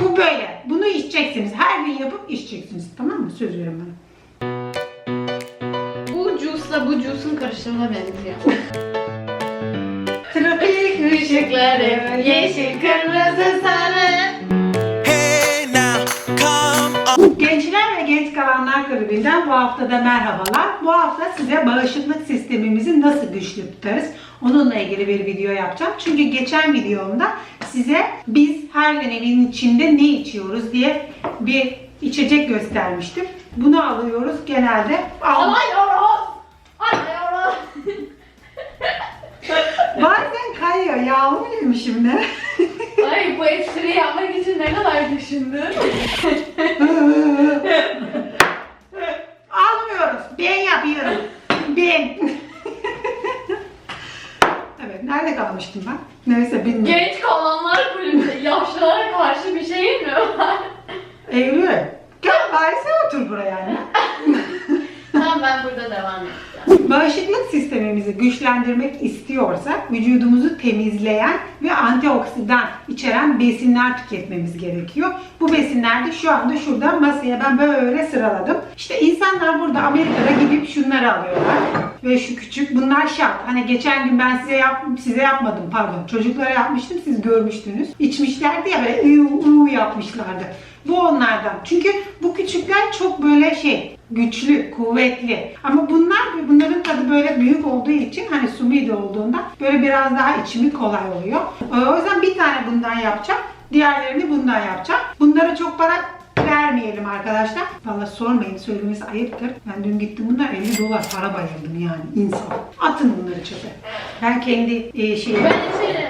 Bu böyle. Bunu içeceksiniz. Her gün yapıp içeceksiniz. Tamam mı? Söz veriyorum bana. Bu juice'la bu juice'un karışımına benziyor. Trafik ışıkları yeşil kırmızı sarı. Hey now, come on. Gençler ve Genç Kalanlar Kulübü'nden bu haftada merhabalar. Bu hafta size bağışıklık sistemimizi nasıl güçlü tutarız onunla ilgili bir video yapacağım. Çünkü geçen videomda size biz her gün evin içinde ne içiyoruz diye bir içecek göstermiştim. Bunu alıyoruz genelde. Al- Alıyoruz! Alıyoruz! Bazen kayıyor. Yağlı mı yemişim ne? Ay bu espriyi yapmak için ne kadar düşündün? Almıyoruz. Ben yapıyorum. Ben. evet. Nerede kalmıştım ben? Neyse bilmiyorum. Genç kalanlar kulübünde yaşlılara karşı bir şeyin mi var? Eylül. Gel bari sen otur buraya anne. tamam ben burada devam edeceğim. Bağışıklık sistemimizi güçlendirmek istiyorsak vücudumuzu temizleyen ve antioksidan içeren besinler tüketmemiz gerekiyor. Bu besinler de şu anda şurada masaya ben böyle sıraladım. İşte insanlar burada Amerika'da gidip şunları alıyorlar. Ve şu küçük bunlar şart. Hani geçen gün ben size yap, size yapmadım pardon. Çocuklara yapmıştım siz görmüştünüz. İçmişlerdi ya böyle ıı ıı yapmışlardı. Bu onlardan. Çünkü bu küçükler çok böyle şey güçlü, kuvvetli. Ama bunlar bunların tadı böyle büyük olduğu için hani sumide olduğunda böyle biraz daha içimi kolay oluyor. Ee, O yüzden bir tane bundan yapacağım. Diğerlerini bundan yapacağım. Bunlara çok para vermeyelim arkadaşlar. Valla sormayın söylemesi ayıptır. Ben dün gittim bunlar 50 dolar para bayıldım yani insan. Atın bunları çöpe. Ben kendi e, şeyimi... Ben içerim.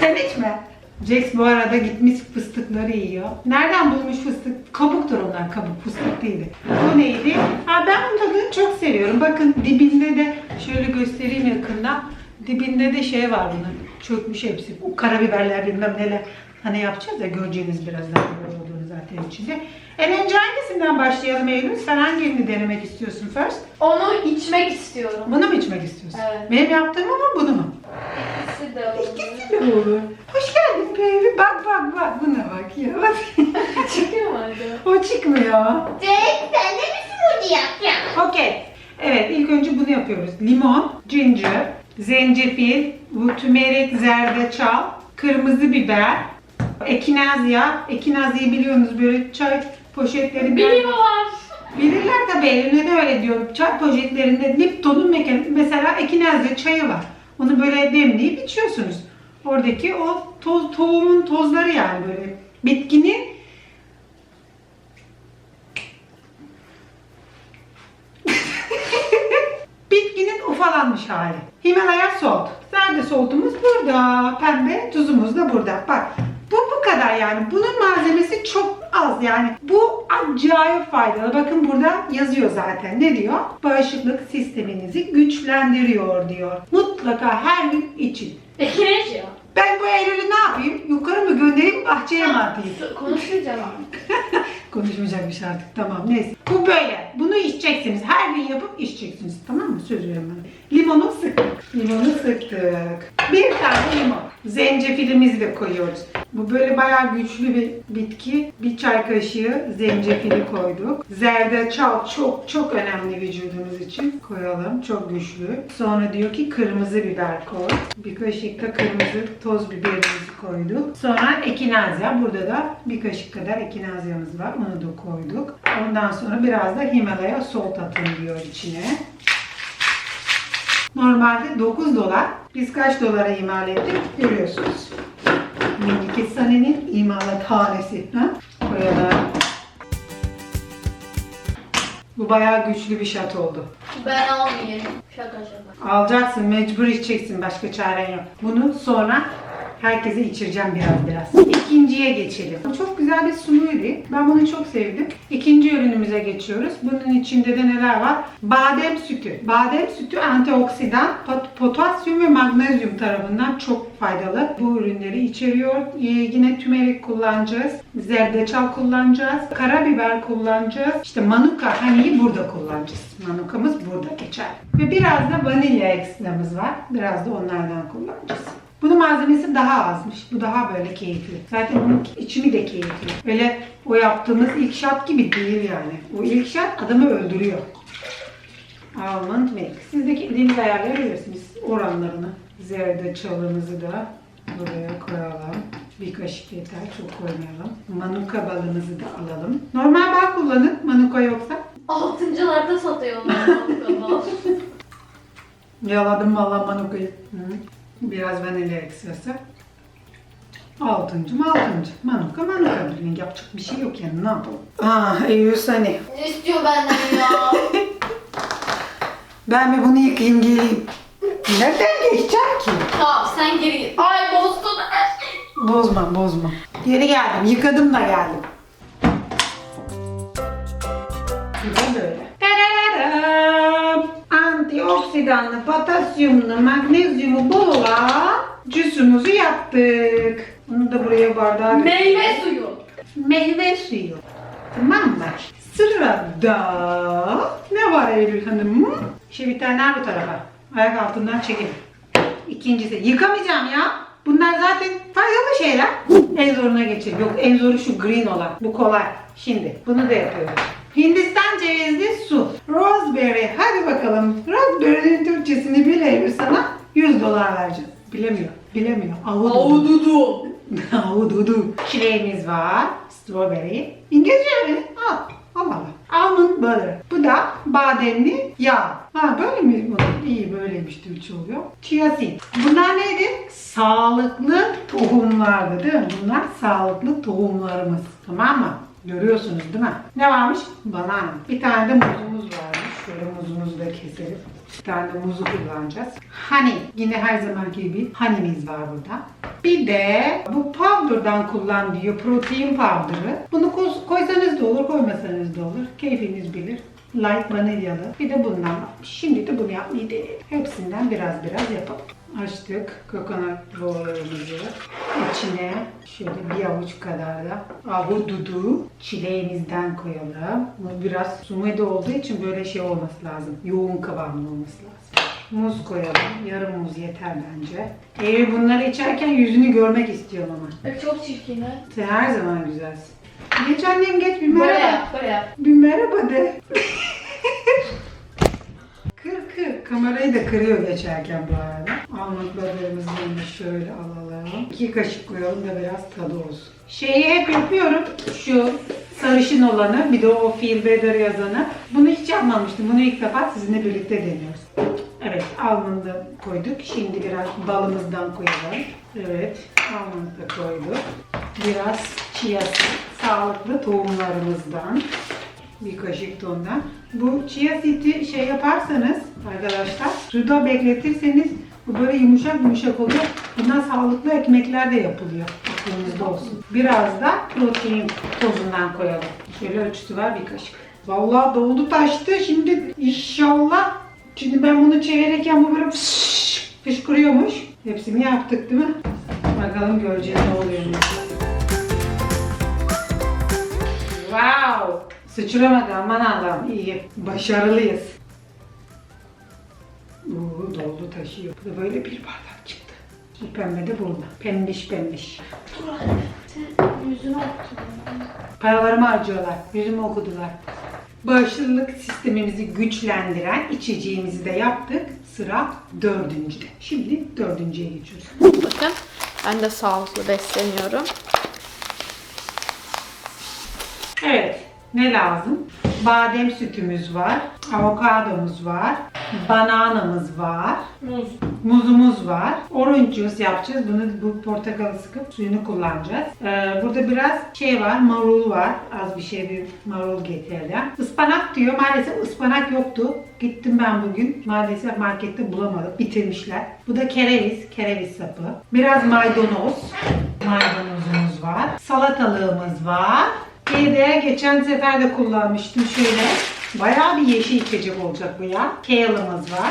Sen içme. Jax bu arada gitmiş fıstıkları yiyor. Nereden bulmuş fıstık? Kabuktur onlar kabuk fıstık değildi. Bu neydi? Ha ben bu tadını çok seviyorum. Bakın dibinde de şöyle göstereyim yakından. Dibinde de şey var bunun. Çökmüş hepsi. Bu karabiberler bilmem neler. Hani yapacağız ya göreceğiniz birazdan böyle olduğunu zaten içinde. En önce hangisinden başlayalım Eylül? Sen hangirini denemek istiyorsun first? Onu içmek istiyorum. Bunu mu içmek istiyorsun? Evet. Benim yaptığımı mı bunu mu? İkisi de olur. İkisi de olur. Hoş geldin baby. Bak bak bak. Buna bak ya. Bak. Çıkıyor mu acaba? o çıkmıyor. Jack sen de mi smoothie yapacaksın? Okey. Evet ilk önce bunu yapıyoruz. Limon, ginger, zencefil, bu tümerik, zerdeçal, kırmızı biber, ekinazya. Ekinazya'yı biliyorsunuz böyle çay poşetleri. Biliyorlar. Bilirler tabii eline de öyle diyorum. Çay poşetlerinde Lipton'un mekan- mesela ekinazya çayı var. Onu böyle demleyip içiyorsunuz. Oradaki o toz, tohumun tozları yani böyle. Bitkinin bitkinin ufalanmış hali. Himalaya salt. Zerde saltumuz burada. Pembe tuzumuz da burada. Bak bu bu kadar yani. Bunun malzemesi çok az yani. Bu acayip faydalı. Bakın burada yazıyor zaten. Ne diyor? Bağışıklık sisteminizi güçlendiriyor diyor. Mutlaka her gün için. Ya. Ben bu Eylül'ü ne yapayım? Yukarı mı göndereyim, bahçeye mi atayım? Konuşmayacağım. Konuşmayacakmış artık tamam neyse. Bu böyle. Bunu içeceksiniz. Her gün yapıp içeceksiniz. Tamam mı? Söz veriyorum bana. Limonu sıktık. Limonu sıktık. Bir tane limon. Zencefilimizi de koyuyoruz. Bu böyle bayağı güçlü bir bitki. Bir çay kaşığı zencefili koyduk. Zerdeçal çok çok önemli vücudumuz için. Koyalım. Çok güçlü. Sonra diyor ki kırmızı biber koy. Bir kaşık da kırmızı toz biberimizi koyduk. Sonra ekinazya. Burada da bir kaşık kadar ekinazyamız var. Onu da koyduk. Ondan sonra biraz da Himalaya salt atın diyor içine. Normalde 9 dolar. Biz kaç dolara imal ettik görüyorsunuz. Minik Sane'nin imalathanesi. Ha? Koyalım. Bu bayağı güçlü bir şat oldu. Ben almayayım. Şaka şaka. Alacaksın, mecbur içeceksin. Başka çaren yok. Bunu sonra herkese içireceğim biraz biraz. İkinciye geçelim. Çok güzel bir smoothie. Ben bunu çok sevdim. İkinci ürünümüze geçiyoruz. Bunun içinde de neler var? Badem sütü. Badem sütü antioksidan, pot- potasyum ve magnezyum tarafından çok faydalı. Bu ürünleri içeriyor. Ee, yine tümerik kullanacağız. Zerdeçal kullanacağız. Karabiber kullanacağız. İşte manuka haniyi burada kullanacağız. Manukamız burada geçer. Ve biraz da vanilya ekstramız var. Biraz da onlardan kullanacağız. Bunun malzemesi daha azmış. Bu daha böyle keyifli. Zaten bunun içimi de keyifli. Öyle o yaptığımız ilk şat gibi değil yani. O ilk şat adamı öldürüyor. Almond milk. Siz de kendiniz ayarlayabilirsiniz oranlarını. Zerdeçalımızı da buraya koyalım. Bir kaşık yeter, çok koymayalım. Manuka balımızı da alalım. Normal bal kullanın, manuka yoksa. Altıncılarda satıyorlar balıklı Yaladım valla manukayı. Hı. Biraz vanilya ekstrası. Altıncı mı altıncı. Manuka manukadır. Yani yapacak bir şey yok yani ne yapalım. Ah Eylül Sani. Ne istiyor benden ya? Ben bir bunu yıkayayım geleyim. Nereden geçeceğim ki? tamam sen geri git. Ay bozdun her şeyi. Bozma bozma. Geri geldim. Yıkadım da geldim. Bu da böyle. Tadadam! Antioksidanlı, potasyumlu, magnezyumu bol olan cüsümüzü yaptık. Bunu da buraya bardağa Meyve suyu. Meyve suyu. Tamam mı? Sırada ne var Eylül Hanım? Şu bir tane al bu tarafa. Ayak altından çekin. İkincisi yıkamayacağım ya. Bunlar zaten faydalı şeyler. En zoruna geçelim. Yok en zoru şu green olan. Bu kolay. Şimdi bunu da yapıyoruz. Hindistan cevizli su. Roseberry. Hadi bakalım. Roseberry'nin Türkçesini Eylül sana. 100 dolar vereceğim. Bilemiyor. Bilemiyor. Avududu. Avududu. Çileğimiz var. Strawberry. İngilizce öğrenin. Al. Al al. Almond butter. Bu da bademli yağ. Ha böyle mi bu? İyi böyleymiş Türkçe oluyor. Chia seed. Bunlar neydi? Sağlıklı tohumlardı değil mi? Bunlar sağlıklı tohumlarımız. Tamam mı? Görüyorsunuz değil mi? Ne varmış? Banana. Bir tane de muzumuz varmış. Şöyle muzumuzu da keselim. Bir tane de muzu kullanacağız. Honey. Yine her zamanki gibi honey'miz var burada. Bir de bu powder'dan kullan diyor. Protein powder'ı. Bunu koy- koysanız da olur, koymasanız da olur. Keyfiniz bilir. Light vanilyalı. Bir de bundan varmış. Şimdi de bunu yapmayı deneyelim. Hepsinden biraz biraz yapalım. Açtık coconut roller'ımızı. İçine şöyle bir avuç kadar da ahududu çileğimizden koyalım. Bu biraz sumide olduğu için böyle şey olması lazım. Yoğun kıvamlı olması lazım. Muz koyalım. Yarım muz yeter bence. Eğer bunları içerken yüzünü görmek istiyorum ama. Çok çirkin ha. Sen her zaman güzelsin. Geç annem geç bir Böyle merhaba. yap, böyle yap. Bir merhaba de. kır kır. Kamerayı da kırıyor geçerken bu arada. Almaklarımızı da şöyle alalım. İki kaşık koyalım da biraz tadı olsun. Şeyi hep yapıyorum. Şu sarışın olanı, bir de o feel better yazanı. Bunu hiç yapmamıştım. Bunu ilk defa sizinle birlikte deniyoruz. Evet, almondu koyduk. Şimdi biraz balımızdan koyalım. Evet, da koyduk. Biraz chia sağlıklı tohumlarımızdan. Bir kaşık da. Bu chia seed'i şey yaparsanız arkadaşlar suda bekletirseniz bu böyle yumuşak yumuşak oluyor. Bundan sağlıklı ekmekler de yapılıyor. Aklınızda olsun. Biraz da protein tozundan koyalım. Şöyle ölçüsü var bir kaşık. Vallahi doldu taştı. Şimdi inşallah Şimdi ben bunu çevirirken bu böyle fış, fışkırıyormuş. Hepsini yaptık değil mi? Bakalım göreceğiz ne oluyor. Wow! Sıçramadı aman Allah'ım iyi. Başarılıyız. Oo, doldu taşıyor. Bu da böyle bir bardak çıktı. Bu pembe de burada. Pembiş pembiş. Sen yüzünü oktun. Paralarımı harcıyorlar. Yüzümü okudular. Bağışıklık sistemimizi güçlendiren içeceğimizi de yaptık. Sıra dördüncüde. Şimdi dördüncüye geçiyoruz. Bakın ben de sağlıklı besleniyorum. Evet. Ne lazım? Badem sütümüz var. Avokadomuz var. Bananamız var. Muz. Muzumuz var. Orange juice yapacağız. Bunu bu portakalı sıkıp suyunu kullanacağız. Ee, burada biraz şey var, marul var. Az bir şey bir marul getirdim. Ispanak diyor. Maalesef ıspanak yoktu. Gittim ben bugün. Maalesef markette bulamadım. Bitirmişler. Bu da kereviz, kereviz sapı. Biraz maydanoz. Maydanozumuz var. Salatalığımız var. Bir de geçen sefer de kullanmıştım şöyle. Bayağı bir yeşil içecek olacak bu ya. Kale'ımız var.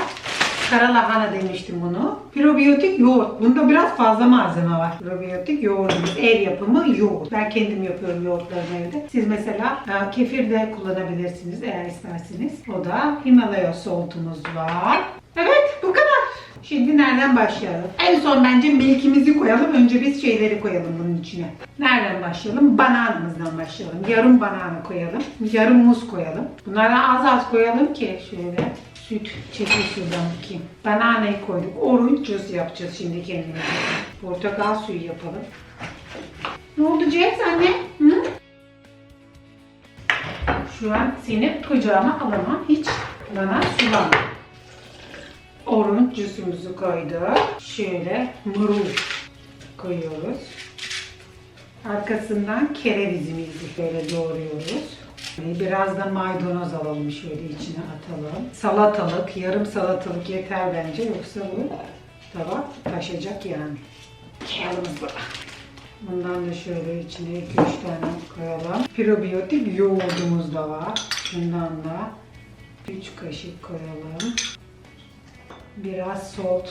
Kara lahana demiştim bunu. Probiyotik yoğurt. Bunda biraz fazla malzeme var. Probiyotik yoğurdumuz. Ev yapımı yoğurt. Ben kendim yapıyorum yoğurtlarımı evde. Siz mesela e, kefir de kullanabilirsiniz eğer isterseniz. O da Himalaya saltumuz var. Evet bu kadar. Şimdi nereden başlayalım? En son bence milkimizi koyalım. Önce biz şeyleri koyalım bunun içine. Nereden başlayalım? Bananamızdan başlayalım. Yarım banana koyalım. Yarım muz koyalım. Bunlardan az az koyalım ki şöyle süt çekil şuradan bakayım. Bananayı koyduk. Orange juice yapacağız şimdi kendimize. Portakal suyu yapalım. Ne oldu Jax anne? Hı? Şu an seni kucağıma alamam. Hiç bana sulama. Orange juice'umuzu koyduk. Şöyle marul koyuyoruz. Arkasından kerevizimizi böyle doğruyoruz. Yani Biraz da maydanoz alalım şöyle içine atalım. Salatalık, yarım salatalık yeter bence yoksa bu tabak taşacak yani. Kağıdımız var. Bundan da şöyle içine 2-3 tane koyalım. Probiyotik yoğurdumuz da var. Bundan da 3 kaşık koyalım. Biraz salt.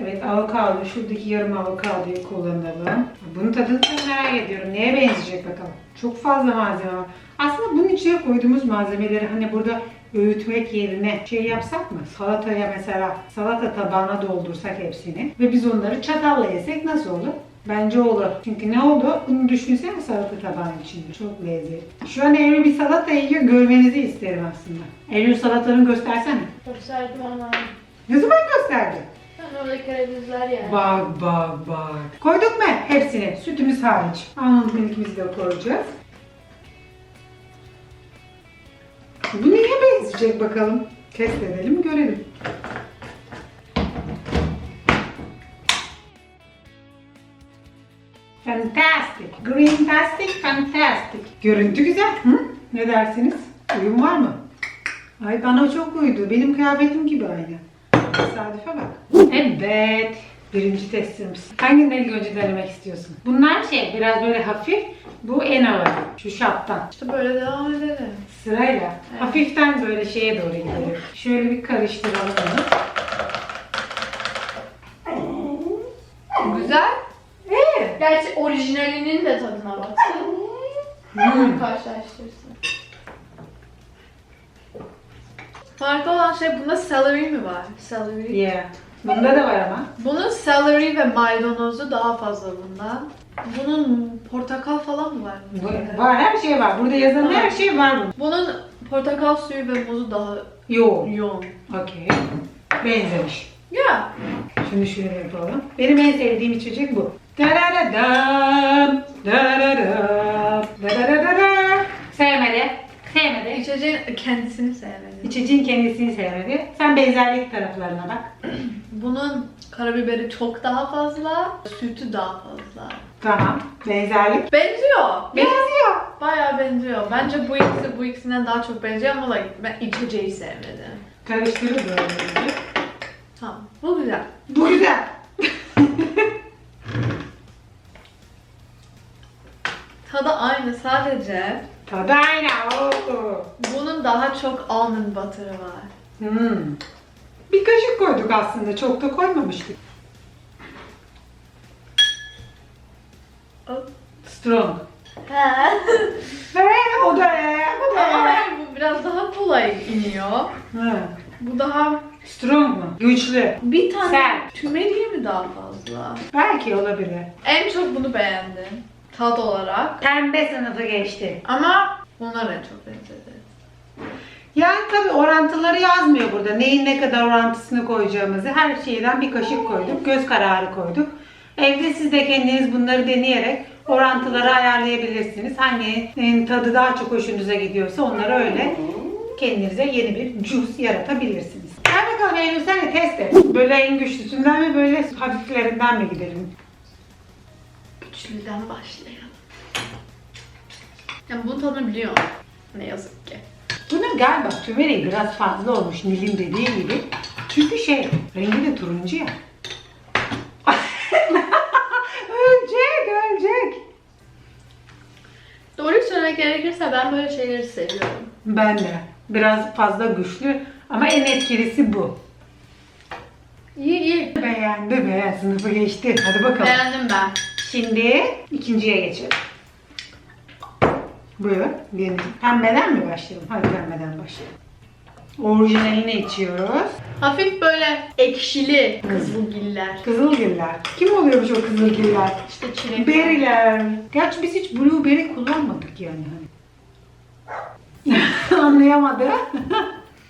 Evet avokado. Şuradaki yarım avokadoyu kullanalım. Bunun tadını çok merak ediyorum. Neye benzeyecek bakalım. Çok fazla malzeme var. Aslında bunun içine koyduğumuz malzemeleri hani burada öğütmek yerine şey yapsak mı? Salataya mesela salata tabağına doldursak hepsini ve biz onları çatalla yesek nasıl olur? Bence olur. Çünkü ne oldu? Bunu düşünsene salata tabağının içinde. Çok lezzetli. Şu an Eylül bir salata yiyor. Görmenizi isterim aslında. Eylül salatanı göstersene. Gösterdim ona. Ne zaman gösterdi? Sen orada kerevizler ya. Bak bak bak. Koyduk mu hepsini? Sütümüz hariç. Almond milkimizi de koyacağız. Bu neye benzeyecek bakalım? Test edelim görelim. Fantastic. Green tastic, fantastic. Görüntü güzel. Hı? Ne dersiniz? Uyum var mı? Ay bana çok uydu. Benim kıyafetim gibi aynı. Tesadüfe bak. Evet. Birinci testimiz. Hangini ilk önce denemek istiyorsun? Bunlar şey biraz böyle hafif. Bu en ağır. Şu şaptan. İşte böyle devam edelim. Sırayla. Evet. Hafiften böyle şeye doğru gidelim. Şöyle bir karıştıralım onu. Güzel. Evet. Gerçi orijinalinin de tadına baksın. Hmm. Karşılaştırsın. Farklı olan şey bunda celery mi var? Celery. Yeah. Bunda da var ama. Bunun celery ve maydanozu daha fazla bundan. Bunun portakal falan mı var? Bu- Var her şey var. Burada yazan her şey var bunun. Portakal suyu ve muzu daha Yoğun. yoğun. Okey. Benzemiş. Ya. Şunu şöyle yapalım. Benim en sevdiğim içecek bu. Darararam, darararam, darararara. Sevmedi. Sevmedi. İçeceğin kendisini sevmedim. İçeceğin kendisini sevmedi. Sen benzerlik taraflarına bak. Bunun karabiberi çok daha fazla, sütü daha fazla. Tamam. Benzerlik. Benziyor. Benziyor. Bayağı benziyor. Bence bu ikisi bu ikisinden daha çok benziyor ama like, ben içeceği sevmedim. Karıştırır böyle. Tamam. Bu güzel. Bu güzel. Tadı aynı sadece Tadı aynı. Oo. bunun daha çok almond butter'ı var. Hmm. Bir kaşık koyduk aslında. Çok da koymamıştık. Strong. He. Ve o da bu da. Hayır, bu biraz daha kolay iniyor. Ha. Bu daha Strong mu? Güçlü. bir tane Sert. tümeliği mi daha fazla? Belki olabilir. En çok bunu beğendim. Tat olarak. Pembe sınıfı geçti. Ama bunlar en çok benzedi. Yani tabii orantıları yazmıyor burada. Neyin ne kadar orantısını koyacağımızı. Her şeyden bir kaşık koyduk. Göz kararı koyduk. Evde siz de kendiniz bunları deneyerek orantıları ayarlayabilirsiniz. Hanginin tadı daha çok hoşunuza gidiyorsa onları öyle kendinize yeni bir juice yaratabilirsiniz. Gel bakalım Eylül sen de test et. Böyle en güçlüsünden mi böyle hafiflerinden mi gidelim? Güçlüden başlayalım. Yani bunun tadını biliyorum. Ne yazık ki. Bunun galiba tümeri biraz fazla olmuş Nil'in dediği gibi. Çünkü şey, rengi de turuncu ya. ölecek, ölecek. Doğruyu söylemek gerekirse ben böyle şeyleri seviyorum. Ben de. Biraz fazla güçlü ama en etkilisi bu. İyi iyi. Beğendi be, sınıfı geçti. Hadi bakalım. Beğendim ben. Şimdi ikinciye geçelim. Buyur. Diyelim. Pembeden mi başlayalım? Hadi pembeden başlayalım. Orijinalini içiyoruz. Hafif böyle ekşili kızılgiller. Kızılgiller. Kim oluyormuş o kızılgiller? İşte çilek. Berry'ler. Gerçi biz hiç blueberry kullanmadık yani. Anlayamadı.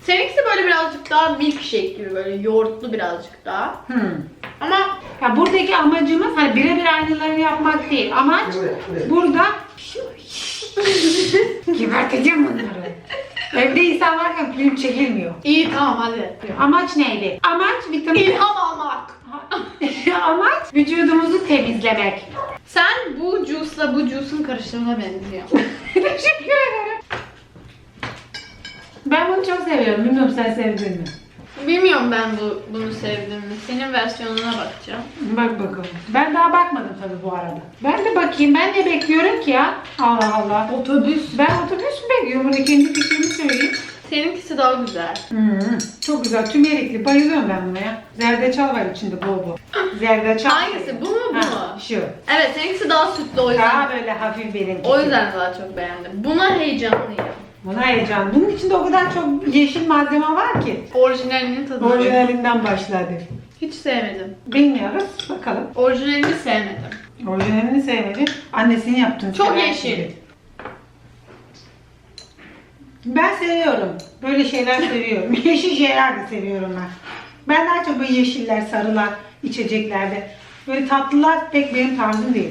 Seninkisi böyle birazcık daha milkshake gibi böyle yoğurtlu birazcık daha. Hmm. Ama Ya buradaki amacımız hani birebir aynılarını yapmak değil. Amaç burada Geberteceğim bunları. Evde insan varken film çekilmiyor. iyi tamam hadi. Amaç neydi? Amaç vitamin... İlham almak. Amaç vücudumuzu temizlemek. Sen bu juice'la bu juice'un karışımına benziyor. Teşekkür ederim. Ben bunu çok seviyorum. Bilmiyorum sen sevdin mi? Bilmiyorum ben bu bunu sevdiğimi. Senin versiyonuna bakacağım. Bak bakalım. Ben daha bakmadım tabii bu arada. Ben de bakayım. Ben de bekliyorum ki ya. Allah Allah. Otobüs. Ben otobüs mü bekliyorum? Burada kendi fikrimi söyleyeyim. Seninkisi daha güzel. Hmm, çok güzel. Tümerikli. Bayılıyorum ben buna ya. Zerdeçal var içinde bol bol. Zerdeçal. Hangisi? Bu mu bu Ha, mu? Şu. Evet seninkisi daha sütlü o yüzden. Daha böyle hafif benimki. O yüzden daha çok beğendim. Buna heyecanlıyım. Buna heyecan. Bunun içinde o kadar çok yeşil malzeme var ki. Orijinalinin tadını Orijinalinden başladı. hiç sevmedim. Bilmiyoruz. Bakalım. Orijinalini sevmedim. Orijinalini sevmedi. Annesinin yaptığını Çok sever yeşil. Ben seviyorum. Böyle şeyler seviyorum. Yeşil şeyler de seviyorum ben. Ben daha çok böyle yeşiller, sarılar içeceklerde. Böyle tatlılar pek benim tarzım değil.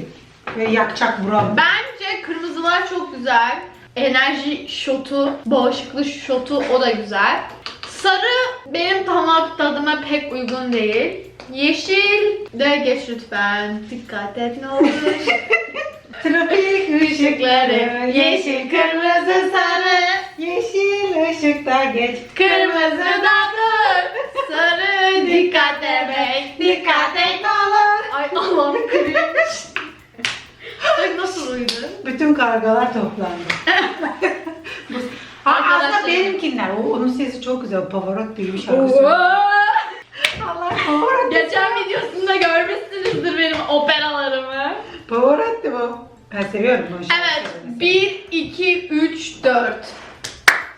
Böyle yakacak buram. Bence kırmızılar çok güzel. Enerji şotu, bağışıklık şotu o da güzel. Sarı benim damak tadıma pek uygun değil. Yeşil de geç lütfen. Dikkat et ne olur. Trafik ışıkları, yeşil, kırmızı, sarı. Yeşil ışıkta geç, Kırmızı da dur. Sarı dikkat et. Dikkat et olur. Ay Allah'ım kırıyormuş. Ay nasıl uydu? Bütün kargalar toplandı. Ha, Arkadaşlar- aslında benimkiler. O, onun sesi çok güzel. Pavarotti gibi şarkı söylüyor. Allah Pavarotti. Geçen videosunda görmüşsünüzdür benim operalarımı. Pavarotti bu. Ben seviyorum bu şarkıyı. Evet. 1, 2, 3, 4.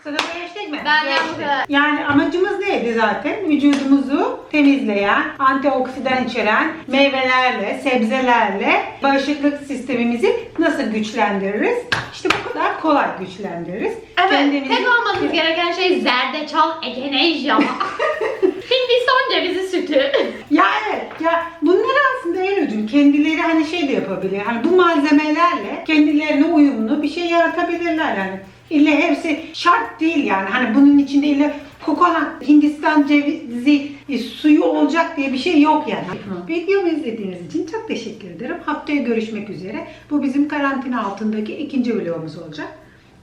Sana geçtik mi? Geçtik. kadar. Yani amacımız neydi zaten? Vücudumuzu temizleyen, antioksidan içeren meyvelerle, sebzelerle bağışıklık sistemimizi nasıl güçlendiririz? İşte bu kadar kolay güçlendiririz. Evet. Kendimizi- Tek almanız gereken şey zerdeçal egenejya. Hindistan cevizi sütü. Ya evet ya bunlar aslında en ödül kendileri hani şey de yapabilir. Hani bu malzemelerle kendilerine uyumlu bir şey yaratabilirler yani. İlle hepsi şart değil yani. Hani bunun içinde ille kokonat, Hindistan cevizi e, suyu olacak diye bir şey yok yani. Videomu izlediğiniz için çok teşekkür ederim. Haftaya görüşmek üzere. Bu bizim karantina altındaki ikinci vlogumuz olacak.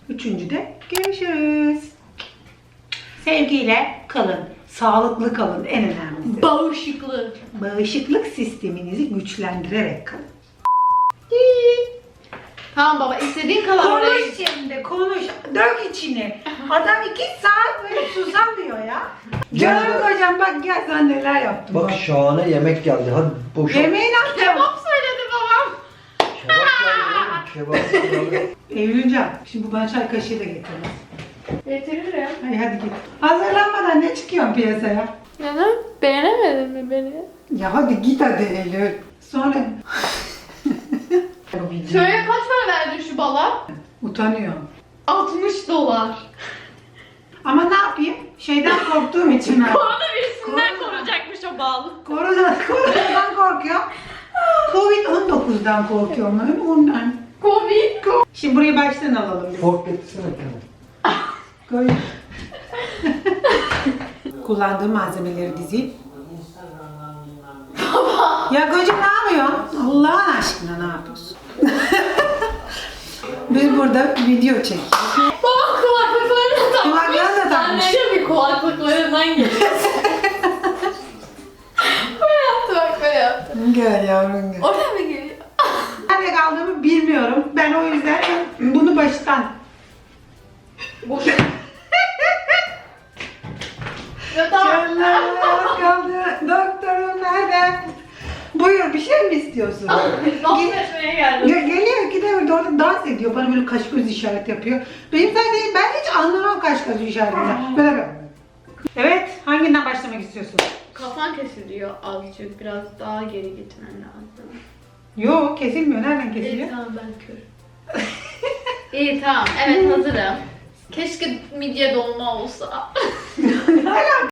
Üçüncü de görüşürüz. Sevgiyle kalın. Sağlıklı kalın en önemlisi. Bağışıklı. Bağışıklık sisteminizi güçlendirerek kalın. Tamam baba istediğin kadar oraya Konuş şimdi konuş. Dök içini. Adam iki saat böyle susamıyor ya. Canım Gel- kocam bak gel sana neler yaptım. Bak şahane yemek geldi. Hadi boşalt. Yemeği ne yapacağım? Kebap söyledi babam. Kebap geldi. Kebap geldi. Şimdi bu bana çay kaşığı da getirmez. Getiririm. Hadi hadi git. Hazırlanmadan ne çıkıyorsun piyasaya? Neden? Beğenemedin mi beni? Ya hadi git hadi Eylül. Sonra... Şöyle kaç para verdin şu bala? Utanıyor. 60 dolar. Ama ne yapayım? Şeyden korktuğum için ben. Koronavirüsünden Korona. koruyacakmış o bal. Korona, koronadan korkuyorum. Covid-19'dan korkuyorum. ben, Ondan. Covid. Şimdi burayı baştan alalım. biz. Getirsene kendine. Koy. Kullandığım malzemeleri dizeyim. ya kocam ne yapıyorsun? Allah'ın aşkına ne yapıyorsun? Biz burada video çekiyoruz. Baba kulaklıklarını takmış. Kulaklarını da takmış. Anne bir kulaklıklarından geliyor. böyle yaptı bak böyle yaptı. Gel yavrum gel. Oraya mı geliyor? Nerede kaldığımı bilmiyorum. Ben o yüzden bunu baştan Boş. Buyur bir şey mi istiyorsun? Gel- Ge- geliyor gidiyor orada, dans ediyor. Bana böyle kaş göz işareti yapıyor. Benim zaten ben hiç anlamam kaş göz işaretinden. Böyle böyle. Evet hanginden başlamak istiyorsun? Kafan kesiliyor azıcık. Biraz daha geri gitmen lazım. Yok kesilmiyor. Nereden kesiliyor? İyi tamam ben kör. İyi tamam evet hazırım. Keşke midye dolma olsa.